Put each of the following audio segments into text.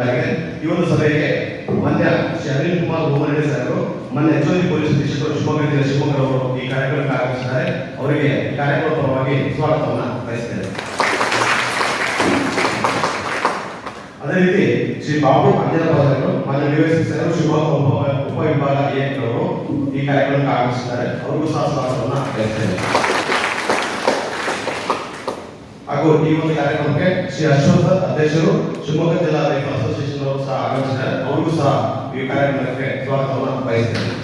ಈ ಒಂದು ಸಭೆಗೆ ಮಾನ್ಯ ಅನಿಲ್ ಕುಮಾರ್ ಬೊಮ್ಮನಹಳ್ಳಿ ಸರ್ ಮೊನ್ನೆ ಹೆಚ್ಚುವರಿ ಪೊಲೀಸ್ ಅಧೀಕ್ಷಕರು ಶಿವಮೊಗ್ಗ ಶಿವಮೊಗ್ಗ ಅವರು ಈ ಕಾರ್ಯಕ್ರಮಕ್ಕೆ ಆಗಮಿಸಿದ್ದಾರೆ ಅವರಿಗೆ ಕಾರ್ಯಕ್ರಮ ಪರವಾಗಿ ಸ್ವಾಗತವನ್ನು ಬಯಸ್ತೇನೆ ಅದೇ ರೀತಿ ಶ್ರೀ ಬಾಬು ಅಂಜನಪಾದರು ಮಾನ್ಯ ಡಿವೈಸಿ ಸರ್ ಶಿವಮೊಗ್ಗ ಉಪ ಉಪವಿಭಾಗ ಅವರು ಈ ಕಾರ್ಯಕ್ರಮಕ್ಕೆ ಆಗಮಿಸಿದ್ದಾರೆ ಅವರಿಗೂ ಸಹ ಸ್ವಾಗತವನ್ನು ಬಯಸ್ತೇನೆ ಹಾಗೂ ಈ ಒಂದು ಕಾರ್ಯಕ್ರಮಕ್ಕೆ ಶ್ರೀ ಅಶ್ವಥ್ ಅಧ್ಯಕ್ಷರು ಶಿವಮೊಗ್ಗ ಜಿಲ್ಲಾ ರೈತ ಅಸೋಸಿಯೇಷನ್ ಸಹ ಆಗಮಿಸಿದ್ದಾರೆ. ಅವರಿಗೂ ಸಹ ಈ ಕಾರ್ಯಕ್ರಮಕ್ಕೆ ಸ್ವಾಗತವನ್ನು ಬಯಸಿದ್ದೇನೆ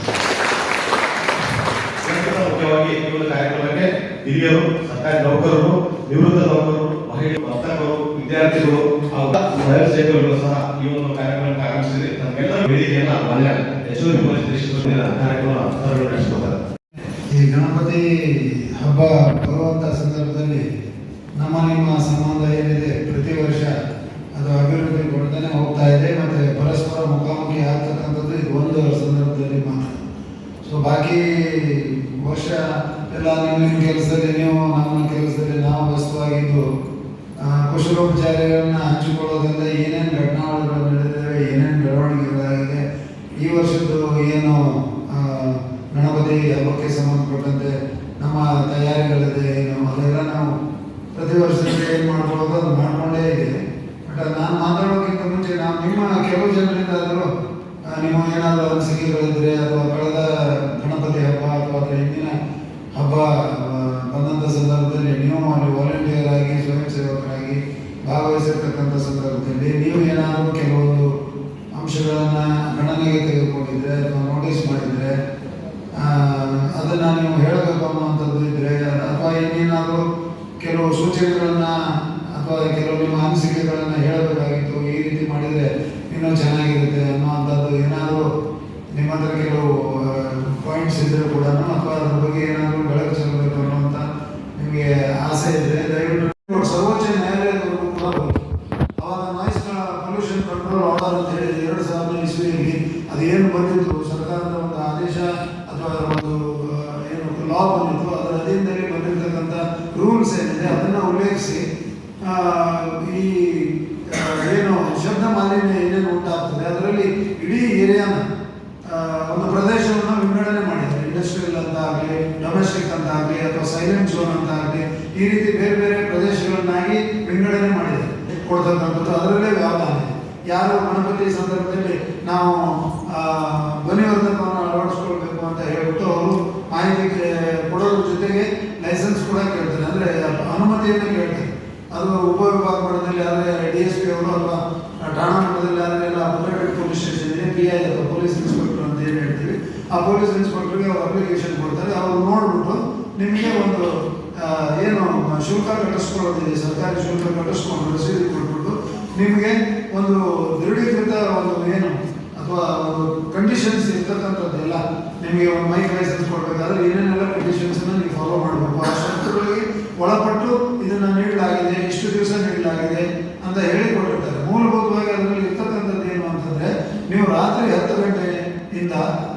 ಮುಖ್ಯವಾಗಿ ಈ ಒಂದು ಕಾರ್ಯಕ್ರಮಕ್ಕೆ ಹಿರಿಯರು, ಸರ್ಕಾರಿ ನೌಕರರು, ನಿವೃತ್ತ ನೌಕರರು, ಮಹಿಳೆ, ವರ್ತಕರು, ವಿದ್ಯಾರ್ಥಿಗಳು ಹಾಗೂ ಸ್ವಯಂ ಸಹ ಈ ಒಂದು ಕಾರ್ಯಕ್ರಮಕ್ಕೆ ಆಗಮಿಸಿದೆ ನಮ್ಮೆಲ್ಲರ ವೇದಿಕೆಯನ್ನು ಮಾನ್ಯ ಹೆಚ್ಚುವರಿ ಪೊಲೀಸ್ ಕಾರ್ಯಕ್ರಮ ಈ ಗಣಪತಿ ಹಬ್ಬ ನಮ್ಮ ನಿಮ್ಮ ಸಂಬಂಧ ಏನಿದೆ ಪ್ರತಿ ವರ್ಷ ಅದು ಅಭಿವೃದ್ಧಿ ಕೊಡ್ತಾನೆ ಹೋಗ್ತಾ ಇದೆ. ಮತ್ತು ಪರಸ್ಪರ ಮುಖಾಮುಖಿ ಆಗ್ತಕ್ಕಂಥದ್ದು ಇದು ಒಂದು ಸಂದರ್ಭದಲ್ಲಿ ಮಾತ್ರ. ಸೊ ಬಾಕಿ ವರ್ಷ ಎಲ್ಲ ನಿಮ್ಮ ಕೆಲಸದಲ್ಲಿ, ನೀವು ನಮ್ಮ ಕೆಲಸದಲ್ಲಿ ನಾವು ವಸ್ತುವಾಗಿದ್ದು ಕುಶಲೋಪಚಾರಗಳನ್ನ ಹಂಚಿಕೊಳ್ಳೋದ್ರಿಂದ ಏನೇನು ಘಟನಾವಳಿಗಳು ನಡೆದಿವೆ ಏನೇನು ಬೆಳವಣಿಗೆಗಳಾಗಿದೆ, ಈ ವರ್ಷದ್ದು ಏನು ಗಣಪತಿ ಹಬ್ಬಕ್ಕೆ ಸಂಬಂಧಪಟ್ಟಂತೆ ನಮ್ಮ ತಯಾರಿಗಳಿದೆ ಏನು ಅದೆಲ್ಲ ನಾವು ಪ್ರತಿ ವರ್ಷದಲ್ಲಿ ಏನು ಮಾಡ್ಬೋದು ಅದು ಮಾಡ್ಕೊಂಡೇ ಇದೆ ಬಟ್ ನಾನು ಮಾತಾಡೋಕ್ಕಿಂತ ಮುಂಚೆ ನಾವು ನಿಮ್ಮ ಕೆಲವು ಜನರಿಂದ ನಿಮ್ಮ ಏನಾದರೂ ಅನಿಸಿಕೆಗಳಿದ್ದರೆ ಅಥವಾ ಕಳೆದ ಗಣಪತಿ ಹಬ್ಬ ಅಥವಾ ಹಿಂದಿನ ಹಬ್ಬ ಬಂದಂಥ ಸಂದರ್ಭದಲ್ಲಿ ನೀವು ಅಲ್ಲಿ ವಾಲಂಟಿಯರ್ ಆಗಿ ಸ್ವಯಂ ಸೇವಕರಾಗಿ ಭಾಗವಹಿಸಿರ್ತಕ್ಕಂಥ ಸಂದರ್ಭದಲ್ಲಿ ನೀವು ಏನಾದರೂ ಕೆಲವೊಂದು ಅಂಶಗಳನ್ನು ಗಣನೆಗೆ ತೆಗೆದುಕೊಂಡಿದ್ರೆ ಅಥವಾ ನೋಟಿಸ್ ಮಾಡಿದರೆ ಅದನ್ನು ನೀವು ಹೇಳಬೇಕು ಅನ್ನುವಂಥದ್ದು ಇದ್ದರೆ ಅಥವಾ ಇನ್ನೇನಾದರೂ ಕೆಲವು ಸೂಚನೆಗಳನ್ನು ಅಥವಾ ಕೆಲವು ನಿಮ್ಮ ಅನಿಸಿಕೆಗಳನ್ನು ಹೇಳಬೇಕಾಗಿತ್ತು, ಈ ರೀತಿ ಮಾಡಿದರೆ ಇನ್ನೂ ಚೆನ್ನಾಗಿರುತ್ತೆ ಅನ್ನುವಂಥದ್ದು ಏನಾದರೂ ನಿಮ್ಮ ಹತ್ರ ಕೆಲವು ಪಾಯಿಂಟ್ಸ್ ಇದ್ದರೂ ಕೂಡ ಅಥವಾ ಅದ್ರ ಬಗ್ಗೆ ಏನಾದರೂ ಬೆಳಕು ಚೆಲ್ಲಬೇಕು ಅನ್ನುವಂಥ ನಿಮಗೆ ಆಸೆ ಇದ್ದರೆ ದಯವಿಟ್ಟು ಸರ್ವೋಚ್ಚ ನ್ಯಾಯಾಲಯದವರು ಕೂಡ ಹೋಗಿ ಅವಾಗ ನಾಯ್ಸ್ ಪೊಲ್ಯೂಷನ್ ಕಂಟ್ರೋಲ್ ಆರ್ಡರ್ ಅಂತ ಹೇಳಿ ಎರಡು ಸಾವಿರದ ಇಸ್ವಿಯಲ್ಲಿ ಅದೇನು ಬಂದಿತ್ತು? ಸರ್ಕಾರದ ಒಂದು ಆದೇಶ ಅಥವಾ ಒಂದು ಏನು ಲಾ ಬಂದಿತ್ತು. ಅದರ ಅಧೀನದಲ್ಲಿ ಬಂದಿರತಕ್ಕಂಥ ರೂಲ್ಸ್ ಏನಿದೆ ಅದನ್ನು ಉಲ್ಲೇಖಿಸಿ ಆ, ಈ ಆ, ಏನು ಶಬ್ದ ಮಾಲಿನ್ಯ ಏನೇನು ಉಂಟಾಗ್ತದೆ ಅದರಲ್ಲಿ ಇಡೀ ಏರಿಯಾನ ಒಂದು ಪ್ರದೇಶವನ್ನು ವಿಂಗಡಣೆ ಮಾಡಿದ್ದಾರೆ. ಇಂಡಸ್ಟ್ರಿಯಲ್ ಅಂತ ಆಗಲಿ ಡೊಮೆಸ್ಟಿಕ್ ಅಂತ ಆಗಲಿ, ಅಥವಾ ಸೈಲೆಂಟ್ ಝೋನ್ ಅಂತ ಆಗಲಿ, ಈ ರೀತಿ ಬೇರೆ ಬೇರೆ ಪ್ರದೇಶಗಳನ್ನಾಗಿ ವಿಂಗಡಣೆ ಮಾಡಿದೆ ಕೊಡ್ತಕ್ಕಂಥದ್ದು ಅದರಲ್ಲೇ ವ್ಯಾಪಾರ ಯಾರು ಗಣಪತಿ ಸಂದರ್ಭದಲ್ಲಿ ನಾವು ಧ್ವನಿವರ್ಧಕವನ್ನು ಅಳವಡಿಸ್ಕೊಳ್ಬೇಕು ಅಂತ ಹೇಳ್ಬಿಟ್ಟು ಅವರು ಮಾಹಿತಿ ಕೊಡೋದ್ರ ಜೊತೆಗೆ ಲೈಸೆನ್ಸ್ ಕೂಡ ಕೇಳ್ತಾರೆ. ಅಂದರೆ ಅನುಮತಿಯನ್ನು ಕೇಳ್ತಾರೆ. ಅದು ಉಪವಿಭಾಗ ಮಟ್ಟದಲ್ಲಿ ಆದರೆ ಡಿ ಎಸ್ ಪಿ ಅವರು ಅಥವಾ ಠಾಣಾ ಮಟ್ಟದಲ್ಲಿ ಆದರೆ ಪೊಲೀಸ್ ಇನ್ಸ್ಪೆಕ್ಟರ್ ಅಂತ ಏನು ಹೇಳ್ತೀವಿ ಆ ಪೊಲೀಸ್ ಇನ್ಸ್ಪೆಕ್ಟರ್ಗೆ ಅವ್ರು ಅಪ್ಲಿಕೇಶನ್ ಕೊಡ್ತಾರೆ. ಅವರು ನೋಡ್ಬಿಟ್ಟು ನಿಮಗೆ ಒಂದು ಏನು, ಶುಲ್ಕ ಕಟ್ಟಿಸ್ಕೊಳ್ಳೋದಿದೆ ಸರ್ಕಾರಿ ಶುಲ್ಕ ಕಟ್ಟಿಸ್ಕೊಂಡು ರಸೀದಿ ಕೊಟ್ಬಿಟ್ಟು ನಿಮಗೆ ಒಂದು ದೃಢೀಕೃತ ಒಂದು ಏನು, ಅಥವಾ ಒಂದು ಕಂಡೀಷನ್ಸ್ ಇರ್ತಕ್ಕಂಥದ್ದೆಲ್ಲ ನಿಮಗೆ ಒಂದು ಮೈಕ್ ಲೈಸೆನ್ಸ್ ಕೊಡಬೇಕಾದ್ರೆ ಏನೇನೆಲ್ಲ ಕಂಡೀಷನ್ಸನ್ನು ನೀವು ಫಾಲೋ ಮಾಡಬೇಕು. ಆ ಶರ್ತುಗಳಿಗೆ ಒಳಪಟ್ಟು ಇದನ್ನು ನೀಡಲಾಗಿದೆ, ಇಷ್ಟು ದಿವಸ ನೀಡಲಾಗಿದೆ ಅಂತ ಹೇಳಿ ಕೊಟ್ಟಿರ್ತಾರೆ ಮೂಲಭೂತವಾಗಿ ಅದರಲ್ಲಿ ಇರ್ತಕ್ಕಂಥದ್ದು ಏನು ಅಂತಂದರೆ ನೀವು ರಾತ್ರಿ ಹತ್ತು ಗಂಟೆಯಿಂದ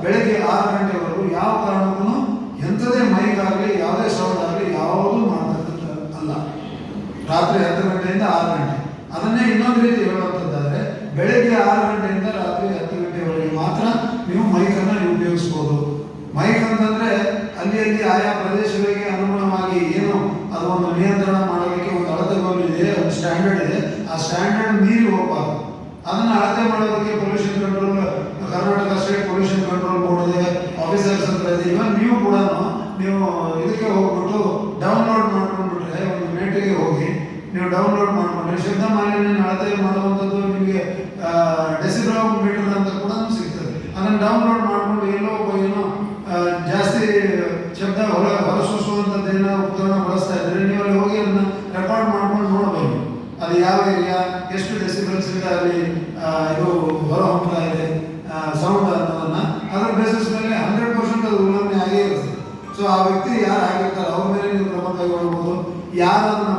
ಬೆಳಗ್ಗೆ ಆರು ಗಂಟೆವರೆಗೂ ಯಾವ ಕಾರಣಕ್ಕೂ ಎಂಥದೇ ಮೈಕ್ ಆಗಲಿ ಯಾವುದೇ ಸೌಂಡ್ ಆಗಲಿ ಯಾವುದೂ ಮಾಡ್ತಕ್ಕಂಥ ಅಲ್ಲ. ರಾತ್ರಿ ಹತ್ತು ಗಂಟೆಯಿಂದ ಆರು ಗಂಟೆ. ಅದನ್ನೇ ಇನ್ನೊಂದು ರೀತಿ ಹೇಳುವಂಥದ್ದಾದರೆ, ಬೆಳಗ್ಗೆ ಆರು ಗಂಟೆಯಿಂದ ರಾತ್ರಿ ಹತ್ತು ಗಂಟೆವರೆಗೆ ಮಾತ್ರ ನೀವು ಮೈಕನ್ನು ಉಪಯೋಗಿಸ್ಬೋದು. ಮೈಕ್ ಅಂತಂದರೆ ಅಲ್ಲಿ ಅಲ್ಲಿ ಆಯಾ ಪ್ರದೇಶಗಳಿಗೆ ಅನುಗುಣವಾಗಿ ಏನು ಅದು ಒಂದು ನಿಯಂತ್ರಣ ಮಾಡೋದಕ್ಕೆ ಒಂದು ಅಳತೆಗೋಲು ಇದೆ ಒಂದು ಸ್ಟ್ಯಾಂಡರ್ಡ್ ಇದೆ ಆ ಸ್ಟ್ಯಾಂಡರ್ಡ್ ಮೀರಿ ಹೋಗಬಾರ್ದು ಅದನ್ನು ಅಳತೆ ಮಾಡೋದಕ್ಕೆ pollution control Karnataka state pollution control board ಇದೆ ಆಫೀಸರ್ಸ್ ಹತ್ರ ಇದೆ ಇವನ್ ನೀವು ಕೂಡ ನೀವು ಇದಕ್ಕೆ ಹೋಗ್ಬಿಟ್ಟು ಡೌನ್ಲೋಡ್ ಮಾಡ್ಕೊಂಡ್ಬಿಟ್ರೆ ಒಂದು ನೆಟ್ಗೆ ಹೋಗಿ ನೀವು ಡೌನ್ಲೋಡ್ ಮಾಡ್ಕೊಂಡ್ರೆ ಶಬ್ದ ಮಾಲಿನ್ಯ ಅಳತೆ ಮಾಡುವಂಥದ್ದು ನಿಮಗೆ ಡೆಸಿಗ್ರಾಮ್ ಮೀಟರ್ ಅಂತ ಕೂಡ ಸಿಗ್ತದೆ. ಅದನ್ನು ಡೌನ್ಲೋಡ್ ಮಾಡಿಕೊಂಡು ಎಲ್ಲೋ ಏನೋ ಜಾಸ್ತಿ ಶಬ್ದ ಹೊರ ಹೊರಸೂಸುವಂಥದ್ದು ಏನೋ ಉಪಕರಣ ಬಳಸ್ತಾ ಇದ್ರೆ ನೀವು ಅಲ್ಲಿ ಹೋಗಿ ಅದನ್ನ ರೆಕಾರ್ಡ್ ಮಾಡ್ಕೊಂಡು ನೋಡಬಹುದು ಅದು ಯಾವ ಏರಿಯಾ ಎಷ್ಟು ಡೆಸಿಬಲ್ಸ್ ಅಲ್ಲಿ ಇದು ಹೊರ ಹೋಗ್ತಾ ಇದೆ ಸೌಂಡ್ ಅನ್ನೋದನ್ನ ಅದರ ಬೇಸಿಸ್ ಮೇಲೆ ಹಂಡ್ರೆಡ್ ಪರ್ಸೆಂಟ್ ಅದು ಉಲ್ಲಂಘನೆ ಆಗೇ ಇರುತ್ತೆ ಸೊ ಆ ವ್ಯಕ್ತಿ ಯಾರು ಆಗಿರ್ತಾರೆ, ಅವ್ರ ಮೇಲೆ ನೀವು ಕ್ರಮ ಕೈಗೊಳ್ಬೋದು. ಯಾರು ಅದನ್ನ ಬಾಡಿಗೆ